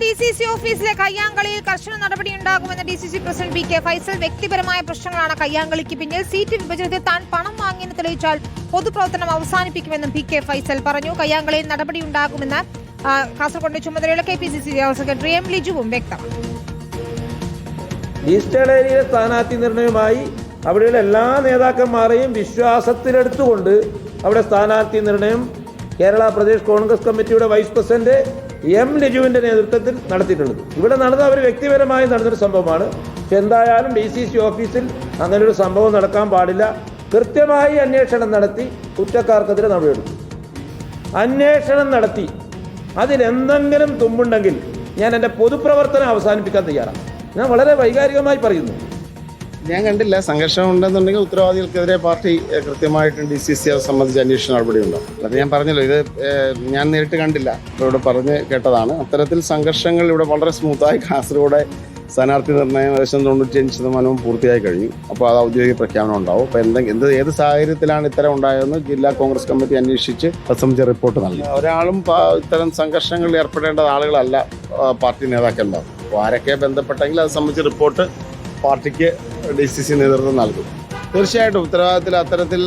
D C C ഓഫീസിലെ കയ്യാങ്കളിയിൽ കർശന നടപടിയുണ്ടാകുമെന്ന് D C C president P K Faisal വ്യക്തിപരമായ പ്രശ്നങ്ങളാണ് കയ്യാങ്കളിക്ക് പിന്നിൽ. സീറ്റ് വിഭജനത്തിൽ താൻ പണം വാങ്ങിയെന്ന് തെളിയിച്ചാൽ പൊതുപ്രവർത്തനം അവസാനിപ്പിക്കുമെന്നും പി കെ ഫൈസൽ പറഞ്ഞു. കയ്യാങ്കളിയിൽ നടപടിയുണ്ടാകുമെന്ന് കാസർഗോഡ് ചുമതലയുള്ള K P C C general secretary M ലിജുവും വ്യക്തമാക്കി. ഏരിയയിലെ സ്ഥാനാർത്ഥി നിർണയവുമായി അവിടെയുള്ള എല്ലാ നേതാക്കന്മാരെയും വിശ്വാസത്തിലെടുത്തുകൊണ്ട് അവിടെ സ്ഥാനാർത്ഥി നിർണയം കേരള പ്രദേശ് കോൺഗ്രസ് കമ്മിറ്റിയുടെ വൈസ് പ്രസിഡന്റ് എം ലിജുവിന്റെ നേതൃത്വത്തിൽ നടത്തിയിട്ടുള്ളത്. ഇവിടെ നടന്ന അവർ വ്യക്തിപരമായി നടന്നൊരു സംഭവമാണ്. പക്ഷെ എന്തായാലും ഡി സി സി ഓഫീസിൽ അങ്ങനൊരു സംഭവം നടക്കാൻ പാടില്ല. കൃത്യമായി അന്വേഷണം നടത്തി കുറ്റക്കാർക്കെതിരെ നടപടിയെടുക്കും. അന്വേഷണം നടത്തി. അതിലെന്തെങ്കിലും തുമ്പുണ്ടെങ്കിൽ ഞാൻ എന്റെ പൊതുപ്രവർത്തനം അവസാനിപ്പിക്കാൻ തയ്യാറാണ്. ഞാൻ വളരെ വൈകാരികമായി പറയുന്നു. ഞാൻ കണ്ടില്ല. സംഘർഷം ഉണ്ടെന്നുണ്ടെങ്കിൽ ഉത്തരവാദികൾക്കെതിരെ പാർട്ടി കൃത്യമായിട്ടും ഡി സി സി അത് സംബന്ധിച്ച് അന്വേഷണ നടപടിയുണ്ടാവും അത് ഞാൻ പറഞ്ഞല്ലോ ഇത് ഞാൻ നേരിട്ട് കണ്ടില്ല. ഇവിടെ പറഞ്ഞ് കേട്ടതാണ്. അത്തരത്തിൽ സംഘർഷങ്ങൾ ഇവിടെ വളരെ സ്മൂത്തായി കാസർഗോഡ് സ്ഥാനാർത്ഥി നിർണയം ഏകദേശം തൊണ്ണൂറ്റിയഞ്ച് ശതമാനവും പൂർത്തിയായി കഴിഞ്ഞു. അപ്പോൾ അത് ഔദ്യോഗിക പ്രഖ്യാപനം ഉണ്ടാവും. അപ്പോൾ എന്തെങ്കിലും എന്ത് ഏത് സാഹചര്യത്തിലാണ് ഇത്തരം ഉണ്ടായതെന്ന് ജില്ലാ കോൺഗ്രസ് കമ്മിറ്റി അന്വേഷിച്ച് അത് റിപ്പോർട്ട് നൽകി. ഒരാളും ഇത്തരം സംഘർഷങ്ങളിൽ ഏർപ്പെടേണ്ട ആളുകളല്ല പാർട്ടി നേതാക്കന്മാർ. അപ്പോൾ ആരൊക്കെ ബന്ധപ്പെട്ടെങ്കിൽ അത് സംബന്ധിച്ച് റിപ്പോർട്ട് പാർട്ടിക്ക് ഡി സി സി നേതൃത്വം നൽകും. തീർച്ചയായിട്ടും ഉത്തരവാദിത്തത്തിൽ അത്തരത്തിൽ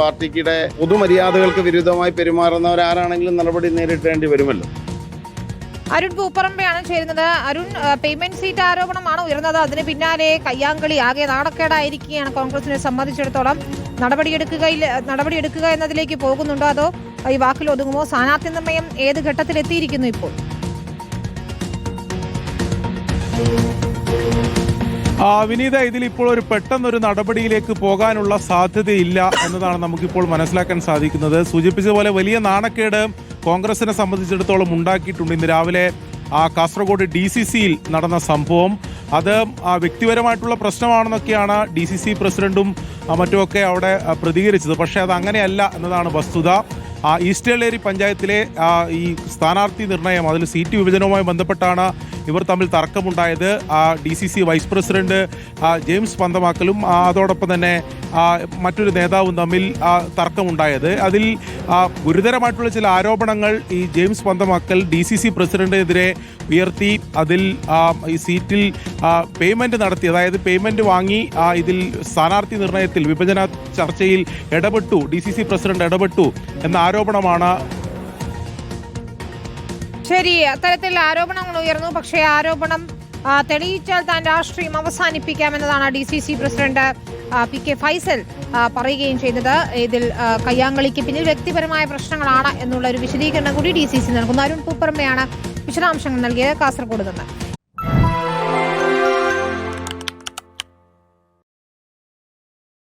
പാർട്ടിക്കിടെ പൊതുമര്യാദകൾക്ക് വിരുദ്ധമായി പെരുമാറുന്നവരാരാണെങ്കിലും നടപടി നേരിടേണ്ടി വരുമല്ലോ. അരുൺ പൂപ്പറമ്പയാണ് ചേരുന്നത്. അരുൺ പേയ്മെന്റ് സീറ്റ് ആരോപണമാണ് ഉയർന്നത്. അതിന് പിന്നാലെ കയ്യാങ്കളി ആകെ നാണക്കേടായിരിക്കുകയാണ് കോൺഗ്രസിനെ സംബന്ധിച്ചിടത്തോളം. നടപടിയെടുക്കുകയിൽ നടപടിയെടുക്കുക എന്നതിലേക്ക് പോകുന്നുണ്ടോ അതോ ഈ വാക്കിൽ ഒതുങ്ങുമോ? സ്ഥാനാർത്ഥി നിർണയം ഏത് ഘട്ടത്തിലെത്തിയിരിക്കുന്നു ഇപ്പോൾ? വിനീത ഇതിൽ ഇപ്പോൾ ഒരു പെട്ടെന്നൊരു നടപടിയിലേക്ക് പോകാനുള്ള സാധ്യതയില്ല എന്നതാണ് നമുക്കിപ്പോൾ മനസ്സിലാക്കാൻ സാധിക്കുന്നത്. സൂചിപ്പിച്ചതുപോലെ വലിയ നാണക്കേട് കോൺഗ്രസിനെ സംബന്ധിച്ചിടത്തോളം ഉണ്ടാക്കിയിട്ടുണ്ട് ഇന്ന് രാവിലെ ആ കാസർഗോഡ് ഡി സി സിയിൽ നടന്ന സംഭവം. അത് വ്യക്തിപരമായിട്ടുള്ള പ്രശ്നമാണെന്നൊക്കെയാണ് ഡി സി സി പ്രസിഡന്റും മറ്റുമൊക്കെ അവിടെ പ്രതികരിച്ചത്. പക്ഷേ അത് അങ്ങനെയല്ല എന്നതാണ് വസ്തുത. ആ, ഈസ്റ്റേലേരി പഞ്ചായത്തിലെ ഈ സ്ഥാനാർത്ഥി നിർണയം അതിൽ സീറ്റ് വിഭജനവുമായി ബന്ധപ്പെട്ടാണ് ഇവർ തമ്മിൽ തർക്കമുണ്ടായത് D C C vice president James Panthamakkal അതോടൊപ്പം തന്നെ മറ്റൊരു നേതാവും തമ്മിൽ തർക്കമുണ്ടായത്. അതിൽ ഗുരുതരമായിട്ടുള്ള ചില ആരോപണങ്ങൾ ഈ James Panthamakkal D C C പ്രസിഡന്റിനെതിരെ ഉയർത്തി. അതിൽ ഈ സീറ്റിൽ പേയ്മെന്റ് നടത്തി. അതായത് പേയ്മെന്റ് വാങ്ങി ഇതിൽ സ്ഥാനാർത്ഥി നിർണയത്തിൽ വിഭജന ചർച്ചയിൽ ഇടപെട്ടു. ഡി സി സി പ്രസിഡന്റ് ഇടപെട്ടു എന്ന ആരോപണമാണ് ശരി അത്തരത്തിൽ ആരോപണങ്ങൾ ഉയർന്നു. പക്ഷേ ആരോപണം തെളിയിച്ചാൽ താൻ രാഷ്ട്രീയം അവസാനിപ്പിക്കാമെന്നതാണ് D C C president P K Faisal പറയുകയും ചെയ്തത്. ഇതിൽ കയ്യാങ്കളിക്ക് പിന്നിൽ വ്യക്തിപരമായ പ്രശ്നങ്ങളാണ് എന്നുള്ള ഒരു വിശദീകരണം കൂടി ഡി സി സി നൽകുന്നു. അരുൺ പൂപ്പറമ്പയാണ് വിശദാംശങ്ങൾ നൽകിയത്. കാസർഗോഡ് നിന്ന്.